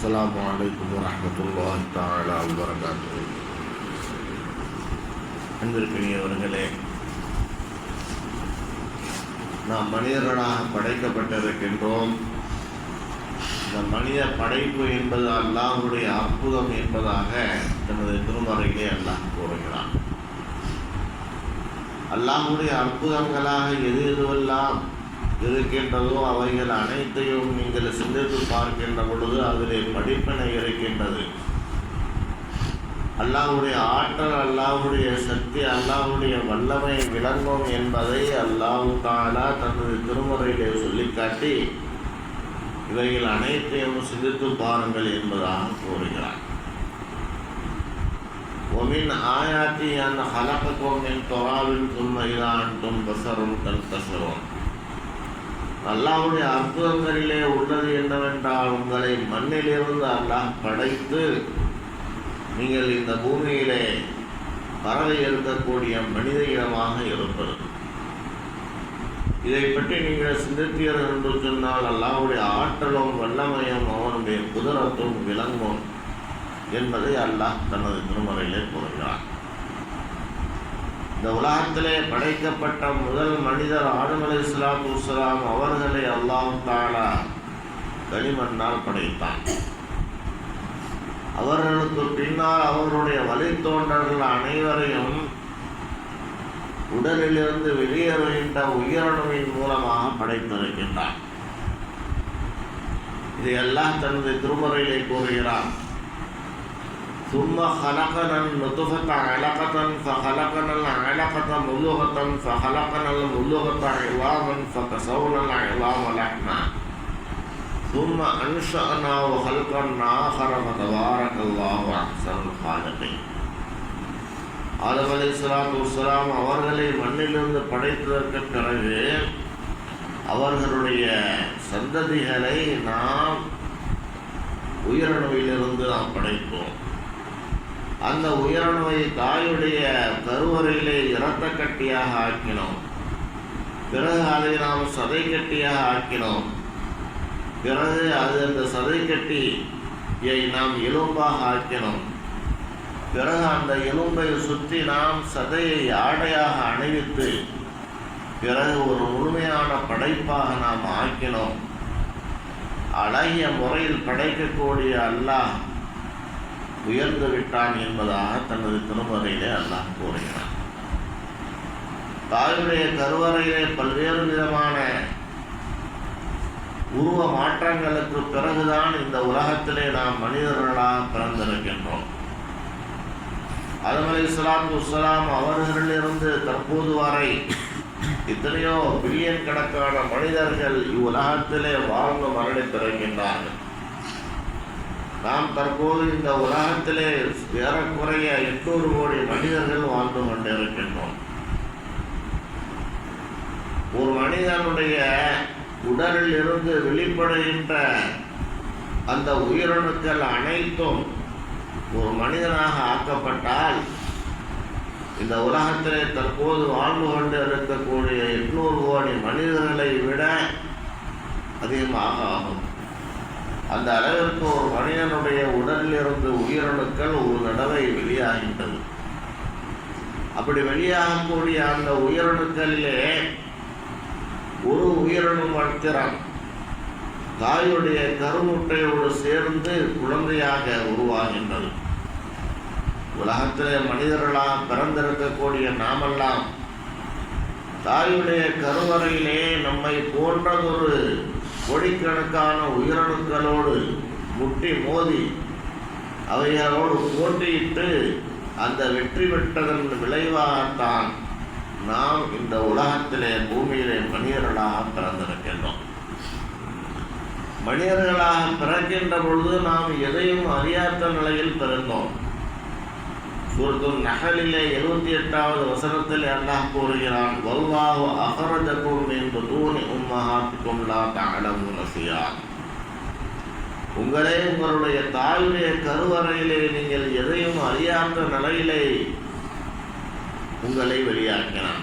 السلام عليكم ورحمة الله تعالى وبركاته அன்பிற்கினியவர்களே நாம் மனிதர்களாக படைக்கப்பட்டிருக்கின்றோம் இந்த மனித படைப்பு என்பது அல்லாஹுடைய அற்புதம் என்பதாக தனது திருமறையிலே அல்லாஹ் கூறுகிறான் அல்லாஹுடைய அற்புதங்களாக எது எதுவெல்லாம் இருக்கின்றதோ அவைகள் அனைத்தையும் நீங்கள் சிந்தித்து பார்க்கின்ற பொழுது அதிலே படிப்பினை இருக்கின்றது. அல்லாவுடைய ஆற்றல் அல்லாவுடைய சக்தி அல்லாவுடைய வல்லமை விளங்கும் என்பதை அல்லாஹு தாலா தனது திருமுறையிலே சொல்லிக்காட்டி இவைகள் அனைத்தையும் சிந்தித்து பாருங்கள் என்பதாக கூறுகிறார் ஒமின் ஆயாத்தி அன் ஹலகத்துவம் என் தொறாவின் தும்மைதான் தும் பசரும் கல் பசரும் அல்லாவுடைய அற்புதங்களிலே உள்ளது என்னவென்றால் உங்களை மண்ணிலிருந்து அல்லாஹ் படைத்து நீங்கள் இந்த பூமியிலே பறவை இருக்கக்கூடிய மனித இனமாக இருப்பது. இதை பற்றி நீங்கள் சிந்தித்தீர்கள் என்று சொன்னால் அல்லாவுடைய ஆற்றலும் வல்லமையும் அவனுடைய குதிரத்தும் விளங்கும் என்பதை அல்லாஹ் தனது திருமறையிலே கூறுகிறார் இந்த உலகத்திலே படைக்கப்பட்ட முதல் மனிதர் ஆதம் அலி இஸ்லாத்து இஸ்லாம் அவர்களை அல்லாஹ் தாலா களிமண்ணால் படைத்தான். அவர்களுக்கு பின்னால் அவருடைய வழித்தோன்றர்கள் அனைவரையும் உடலிலிருந்து வெளியேறுகின்ற உயிரணுவின் மூலமாக படைத்திருக்கின்றான். இதையெல்லாம் தனது திருமுறையிலே கூறுகிறான். ثم خلقنا النطفة علقة فخلقنا العلقة مضغة فخلقنا المضغة عظاما فكسونا العظام لحما ثم أنشأناه خلقا آخر فتبارك الله أحسن الخالقين ஆதம் அலி இஸ்லாத்து வஸ்லாம் அவர்களை மண்ணிலிருந்து படைத்ததற்கு பிறகு அவர்களுடைய சந்ததிகளை நாம் உயிரணுவிலிருந்து நாம் படைத்தோம் அந்த உயிரணுவை தாயுடைய கருவறையிலே இரத்த கட்டியாக ஆக்கினோம். பிறகு அதை நாம் சதை கட்டியாக ஆக்கினோம். பிறகு அது அந்த சதை கட்டியை நாம் எலும்பாக ஆக்கினோம். பிறகு அந்த எலும்பை சுற்றி நாம் சதையை ஆடையாக அணிவித்து பிறகு ஒரு முழுமையான படைப்பாக நாம் ஆக்கினோம். அழகிய முறையில் படைக்கக்கூடிய அல்லாஹ் உயர்ந்து விட்டான் என்பதாக தனது திருமறையிலே அல்லாஹ் கூறுகிறான். தாயுடைய கருவறையிலே பல்வேறு விதமான உருவ மாற்றங்களுக்கு பிறகுதான் இந்த உலகத்திலே நாம் மனிதர்களாக பிறந்திருக்கின்றோம். அதமலை இஸ்லாத்து இஸ்லாம் அவர்களிலிருந்து தற்போது வரை எத்தனையோ பில்லியன் கணக்கான மனிதர்கள் இவ்வுலகத்திலே வாழ்ந்து மரணித்திருக்கின்றார்கள். நாம் தற்போது இந்த உலகத்திலே ஏறக்குறைய எட்நூறு கோடி மனிதர்கள் வாழ்ந்து கொண்டிருக்கின்றோம். ஒரு மனிதனுடைய உடலில் இருந்து வெளிப்படுகின்ற அந்த உயிரணுக்கள் அனைத்தும் ஒரு மனிதனாக ஆக்கப்பட்டால் இந்த உலகத்திலே தற்போது வாழ்ந்து கொண்டு இருக்கக்கூடிய எட்நூறு கோடி மனிதர்களை விட அதிகமாக ஆகும். அந்த அளவிற்கு ஒரு மனிதனுடைய உடலில் இருந்து உயிரணுக்கள் ஒரு தடவை வெளியாகின்றது. அப்படி வெளியாகக்கூடிய அந்த உயிரணுக்களிலே ஒரு உயிரணு மாத்திரம் தாயுடைய கருமுட்டையோடு சேர்ந்து குழந்தையாக உருவாகின்றது. உலகத்திலே மனிதர்களாக பிறந்திருக்கக்கூடிய நாமெல்லாம் தாயுடைய கருவறையிலே நம்மை போன்றதொரு கோடிக்கணக்கான உயிரணுக்களோடு முட்டி மோதி அவைகளோடு போட்டியிட்டு அந்த வெற்றி பெற்றதன் விளைவாகத்தான் நாம் இந்த உலகத்திலே பூமியிலே மனிதர்களாக பிறந்திருக்கின்றோம். மனிதர்களாக பிறக்கின்ற பொழுது நாம் எதையும் அறியாத நிலையில் பிறந்தோம். சூரத்துல் நகலிலே எழுபத்தி எட்டாவது வசனத்தில் அல்லாஹ் கூறுகிறான் வல்லாஹு அகரஜக்கும் என்று தூணி உம்மஹாத்துக்கும் லா தகலமுன செய்யார் உங்களே உங்களுடைய தாயுடைய கருவறையிலே நீங்கள் எதையும் அறியாத நிலையிலே உங்களை வெளியாக்கினான்.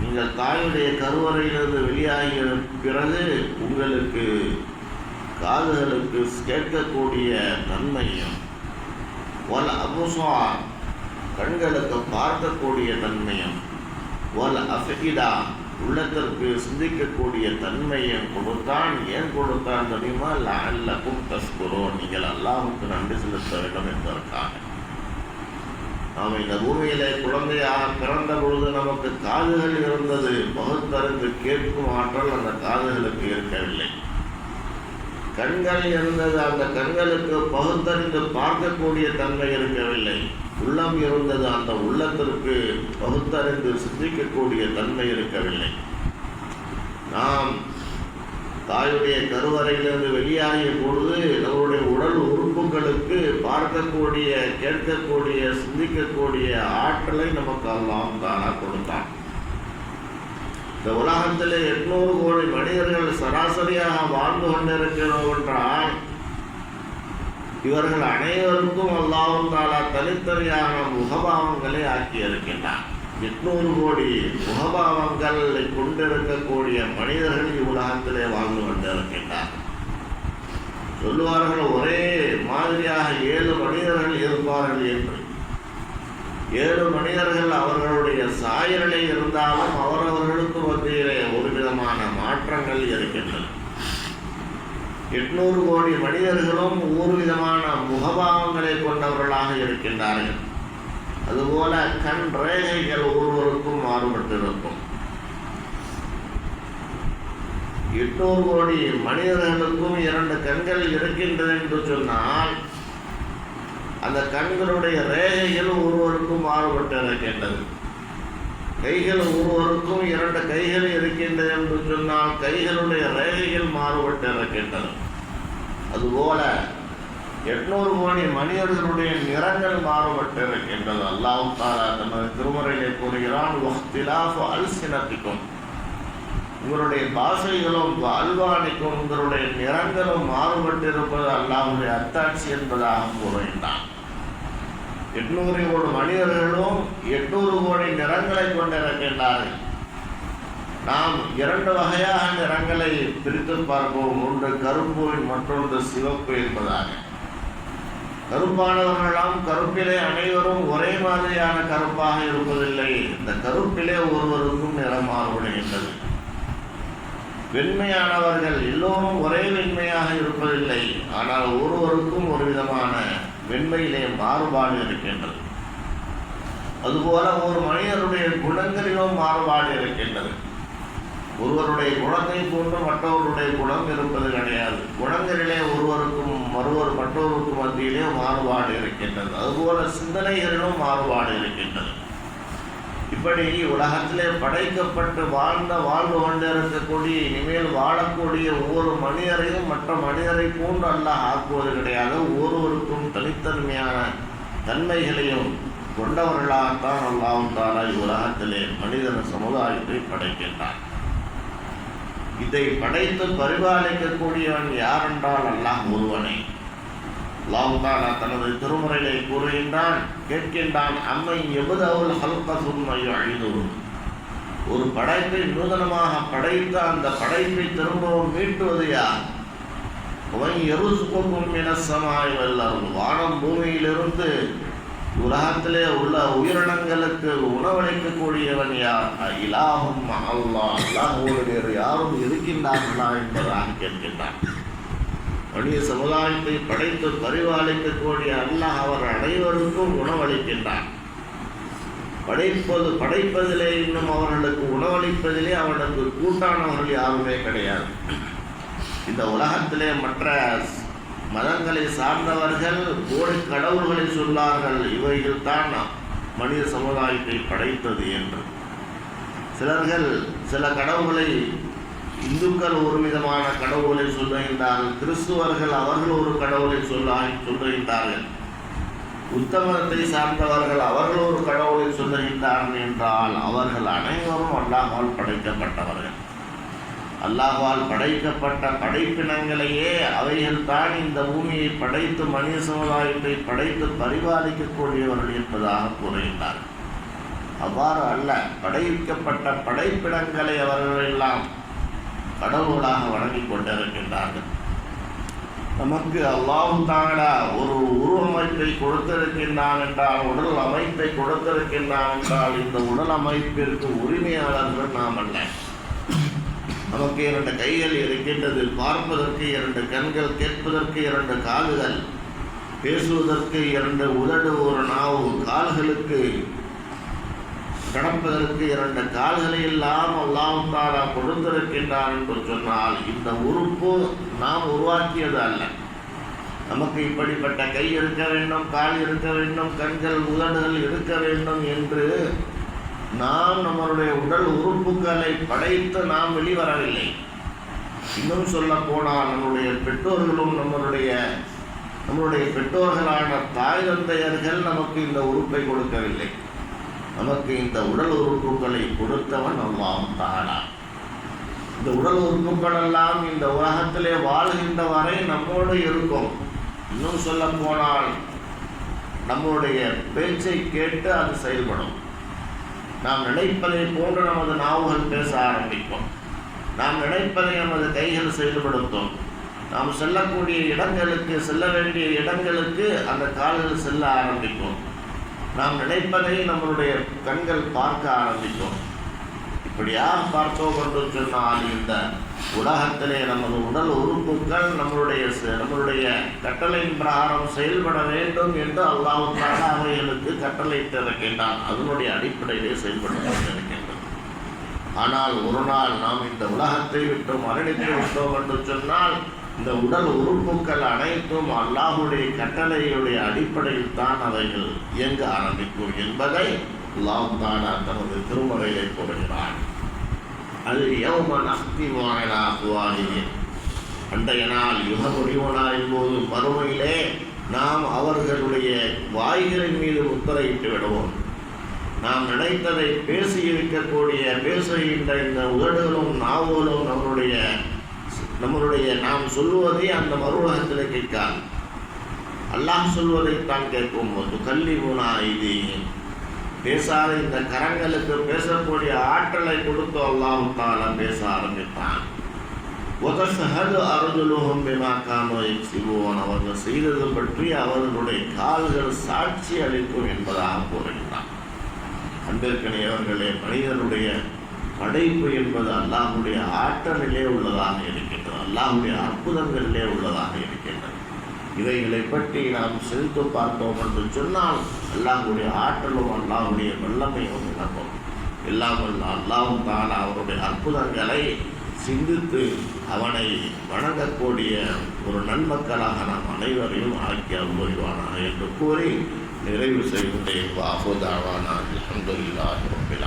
நீங்கள் தாயுடைய கருவறையிலிருந்து வெளியாகிய பிறகு உங்களுக்கு காதுகளுக்கு கேட்கக்கூடிய தன்மையும் ஒல் அபுசார் கண்களுக்கு பார்க்கக்கூடிய தன்மையும் ஒல் அஃபிடா உள்ளத்திற்கு சிந்திக்கக்கூடிய தன்மையும் கொடுத்தான். ஏன் கொடுத்தான் தெரியுமா? அல்ல குப்தஸ்குரோ நீங்கள் அல்லாஹுக்கு நன்றி செலுத்த வேண்டும் என்பதற்காக. நாம் இந்த பூமியிலே குழந்தையாக பிறந்த பொழுது நமக்கு காதுகள் இருந்தது. பகுத்தறிந்து கேட்கும் ஆற்றல் அந்த காதுகளுக்கு இருக்கவில்லை. கண்கள் இருந்தது. அந்த கண்களுக்கு பகுத்தறிந்து பார்க்கக்கூடிய தன்மை இருக்கவில்லை. உள்ளம் இருந்தது. அந்த உள்ளத்திற்கு பகுத்தறிந்து சிந்திக்கக்கூடிய தன்மை இருக்கவில்லை. நாம் தாயுடைய கருவறையிலிருந்து வெளியாகிய பொழுது நம்முடைய உடல் உறுப்புகளுக்கு பார்க்கக்கூடிய கேட்கக்கூடிய சிந்திக்கக்கூடிய ஆற்றலை நமக்கு அல்லாம் தானா கொடுத்தான். இந்த உலகத்தில் எட்நூறு கோடி மனிதர்கள் சராசரியாக வாழ்ந்து கொண்டிருக்கிறோம் என்றால் இவர்கள் அனைவருக்கும் அல்லாவும் தாலா தனித்தனியான முகபாவங்களை ஆக்கியிருக்கின்றார் எட்நூறு கோடி முகபாவங்களை கொண்டிருக்கக்கூடிய மனிதர்கள் இவ்வுலகத்திலே வாழ்ந்து கொண்டிருக்கின்றார் சொல்லுவார்கள் ஒரே மாதிரியாக ஏழு மனிதர்கள் இருப்பார்கள் என்று. ஏழு மனிதர்கள் அவர்களுடைய சாயலை இருந்தாலும் அவரவர்களுக்கு விதமான மாற்றங்கள் இருக்கின்றன. எட்நூறு கோடி மனிதர்களும் ஒவ்வொரு விதமான முகபாவங்களை கொண்டவர்களாக இருக்கின்றார்கள். அதுபோல கண் ரேகைகள் ஒருவருக்கும் மாறுபட்டிருக்கும். எட்நூறு கோடி மனிதர்களுக்கும் இரண்டு கண்கள் இருக்கின்றது என்று சொன்னால் அந்த கண்களுடைய ரேகைகள் ஒருவருக்கும் மாறுபட்டு இருக்கின்றது கைகள் ஒருவருக்கும் இரண்டு கைகள் இருக்கின்றது என்று சொன்னால் கைகளுடைய ரேகைகள் மாறுபட்டு இருக்கின்றன. அதுபோல எட்நூறு கோடி மனிதர்களுடைய நிறங்கள் மாறுபட்டு இருக்கின்றது. அல்லாஹ் தாரா தமது திருமுறையிலே கூறுகிறான் அல்சினத்திக்கும் உங்களுடைய பாஷைகளும் அல்வானிக்கும் உங்களுடைய நிறங்களும் மாறுபட்டிருப்பது அல்லாவுடைய அத்தாட்சி என்பதாக கூறுகின்றான். எட்நூறு கோடி மனிதர்களும் எட்நூறு கோடி நிறங்களை கொண்டிருக்கின்றார்கள். நாம் இரண்டு வகையாக நிறங்களை பிரித்து பார்ப்போம். ஒன்று கருப்பு மற்றொன்று சிவப்பு என்பதாக கருப்பானவர்களாம் கருப்பிலே அனைவரும் ஒரே மாதிரியான கருப்பாக இருப்பதில்லை. இந்த கருப்பிலே ஒருவருக்கும் நிறம் மாறுபடுகின்றது. வெண்மையானவர்கள் எல்லோரும் ஒரே வெண்மையாக இருப்பதில்லை. ஆனால் ஒருவருக்கும் ஒரு விதமான வெண்மையிலே மாறுபாடு இருக்கின்றது அதுபோல ஒரு மனிதருடைய குணங்களிலும் மாறுபாடு இருக்கின்றது. ஒருவருடைய குணத்தை போன்று மற்றவருடைய குணம் இருப்பது கிடையாது. குணங்களிலே ஒருவருக்கும் மறுவர் மற்றவருக்கும் மத்தியிலே மாறுபாடு இருக்கின்றது. அதுபோல சிந்தனைகளிலும் மாறுபாடு இருக்கின்றது. இப்படி உலகத்திலே படைக்கப்பட்டு வாழ்ந்த வாழ்ந்து கொண்டிருக்கக்கூடிய இனிமேல் வாழக்கூடிய ஒவ்வொரு மனிதரையும் மற்ற மனிதரை போன்று அல்லாஹ் ஆக்குவது கிடையாது. ஒவ்வொருவருக்கும் தனித்தன்மையான தன்மைகளையும் கொண்டவர்களாகத்தான் அல்லாவும் தாலா இவ்வுலகத்திலே மனிதன சமுதாயத்தை படைக்கின்றான். இதை படைத்து பரிபாலிக்கக்கூடியவன் யாரென்றால் அல்லாஹ் ஒருவனை. அல்லாஹாலா தனது திருமுறையிலே கூறுகின்றான் கேட்கின்றான் அம்மை எபுதவுல் ஹல்க சும்மையோ அழிந்துவிடும் ஒரு படைப்பை நூதனமாக படைத்த அந்த படைப்பை திரும்பவும் மீட்டுவது யார்? அவன் எருசுக்கும் இனசமாய் வல்லரும் வானம் பூமியிலிருந்து உலகத்திலே உள்ள உயிரினங்களுக்கு உணவளிக்கக்கூடியவன் யார்? இலாகும் அல்லாஹ் அல்லாஹோடு வேறு யாரும் இருக்கின்றார்களா என்பதாக கேட்கின்றான். மனித சமுதாயத்தை படைத்து பரிபாலிக்கக்கூடிய அல்லாஹ் அவர் அனைவருக்கும் உணவளிக்கின்றான் படைப்பது படைப்பதிலே இன்னும் அவர்களுக்கு உணவளிப்பதிலே அவர்களுக்கு கூட்டானவர்கள் யாருமே கிடையாது. இந்த உலகத்திலே மற்ற மதங்களை சார்ந்தவர்கள் கோடி கடவுள்களை சொல்லார்கள் இவைகள் தான் மனித சமுதாயத்தை படைத்தது என்று. சிலர்கள் சில கடவுள்களை இந்துக்கள் ஒரு விதமான கடவுளை சொல்லுகின்றார்கள் கிறிஸ்துவர்கள் அவர்கள் ஒரு கடவுளை சொல்ல சொல்லுகின்றார்கள் உத்தமத்தை சார்ந்தவர்கள் அவர்கள் ஒரு கடவுளை சொல்லுகின்றார்கள் என்றால் அவர்கள் அனைவரும் அல்லாஹால் படைக்கப்பட்டவர்கள். அல்லாஹால் படைக்கப்பட்ட படைப்பினங்களையே அவைகள் தான் இந்த பூமியை படைத்து மனித சமுதாயத்தை படைத்து பரிபாலிக்கக்கூடியவர்கள் என்பதாக கூறுகின்றார்கள். அவ்வாறு அல்ல படைக்கப்பட்ட படைப்பிடங்களை அவர்கள் எல்லாம் கடவுளாக வணங்கிக் கொண்டிருக்கின்றார்கள் நமக்கு அல்லாவும் தாங்கடா ஒரு உருவமைப்பை கொடுத்திருக்கின்றான் என்றால் உடல் அமைப்பை கொடுத்திருக்கின்றான் என்றால் இந்த உடல் அமைப்பிற்கு உரிமையாளர்கள் நாம் அல்ல. நமக்கு இரண்டு கைகள் இருக்கின்றது பார்ப்பதற்கு இரண்டு கண்கள் கேட்பதற்கு இரண்டு காதுகள் பேசுவதற்கு இரண்டு உதடு ஒரு நாவு கால்களுக்கு கடப்பதற்கு இரண்டு கால்களை எல்லாம் அல்லாஹ் தாலா கொடுத்திருக்கின்றான் என்று சொன்னால் இந்த உறுப்பு நாம் உருவாக்கியது அல்ல. நமக்கு இப்படிப்பட்ட கை இருக்க வேண்டும் கால் இருக்க வேண்டும் கண்கள் உதடுகள் இருக்க வேண்டும் என்று நாம் நம்மளுடைய உடல் உறுப்புகளை படைத்து நாம் வெளிவரவில்லை. இன்னும் சொல்ல போனால் நம்முடைய பெற்றோர்களும் நம்மளுடைய நம்மளுடைய பெற்றோர்களான தாய் தந்தையர்கள் நமக்கு இந்த உறுப்பை கொடுக்கவில்லை. நமக்கு இந்த உடல் உறுப்புகளை கொடுத்தவன் அல்லாம் தானா. இந்த உடல் உறுப்புகள் எல்லாம் இந்த உலகத்திலே வாழ்கின்ற வரை நம்மோடு இருக்கும். இன்னும் சொல்ல போனால் நம்முடைய பேச்சை கேட்டு அது செயல்படும். நாம் நினைப்பதை போன்று நமது நாவுகள் பேச ஆரம்பிக்கும். நாம் நினைப்பதை நமது கைகள் செயல்படுத்தும். நாம் செல்லக்கூடிய இடங்களுக்கு செல்ல வேண்டிய இடங்களுக்கு அந்த கால்கள் செல்ல ஆரம்பிக்கும். நாம் நினைப்பதை நம்மளுடைய கண்கள் பார்க்க ஆரம்பிக்கும். இப்படியாக பார்த்தோம் என்று சொன்னால் இந்த உலகத்திலே நமது உடல் உறுப்புகள் நம்மளுடைய செ- நம்மளுடைய கட்டளையின் பிரகாரம் செயல்பட வேண்டும் என்று அல்லாஹ் அவைகளுக்கு கட்டளையிட்டு அதனுடைய அடிப்படையிலே செயல்பட்டு ஆனால் ஒரு நாள் நாம் இந்த உலகத்தை விட்டு மரணித்து விட்டோம் என்று சொன்னால் இந்த உடல் உறுப்புகள் அனைத்தும் அல்லாஹுடைய கட்டளையுடைய அடிப்படையில் தான் அவைகள் இயங்க ஆரம்பிக்கும் என்பதை அல்லாஹ் தனது திருமறையிலே கூறுகிறார் அது யௌம நஹ்திமானா அஃப்வாஹிஹிம் அன்றைய நாள் யுக முடிவனாயின் போது மறுமையிலே நாம் அவர்களுடைய வாய்களின் மீது முத்திரையிட்டு விடுவோம். நாம் நினைத்ததை பேசி இருக்கக்கூடிய பேசுகின்ற இந்த உதடுகளும் நாவலும் நம்மளுடைய நம்மளுடைய நாம் சொல்லுவதை அந்த மறுவுலகத்தில் கேட்காது அல்லாஹ் சொல்வதைத்தான் கேட்போம் போது கல்வி முனா இது. பேசாத இந்த கரங்களுக்கு பேசக்கூடிய ஆற்றலை கொடுத்து அல்லாஹ் பேச ஆரம்பித்தான் ஒதசஹது அவர்கள் செய்தது பற்றி அவர்களுடைய கால்கள் சாட்சி அளிக்கும் என்பதாக கூறுகிறான் அன்பிற்கனையவர்களே மனிதனுடைய படைப்பு என்பது அல்லாஹுடைய ஆற்றலிலே உள்ளதாக இருக்கிறது. அல்லாஹுடைய அற்புதங்களிலே உள்ளதாக இருக்கின்றது. இவைகளை பற்றி நாம் சிரித்து பார்த்தோம் என்று சொன்னால் அல்லாஹுடைய ஆற்றலும் அல்லாஹுடைய வல்லமையும் நடக்கும் இல்லாமல் அல்லாவும் தான் அவருடைய அற்புதங்களை சிந்தித்து அவனை வணங்கக்கூடிய ஒரு நன்மக்களாக நாம் அனைவரையும் ஆக்கி அனுபவிவானா என்று கூறி நிறைவு செய்கின்றேன். பாபுதாவான அல்ஹம்துலில்லாஹி ரப்பில்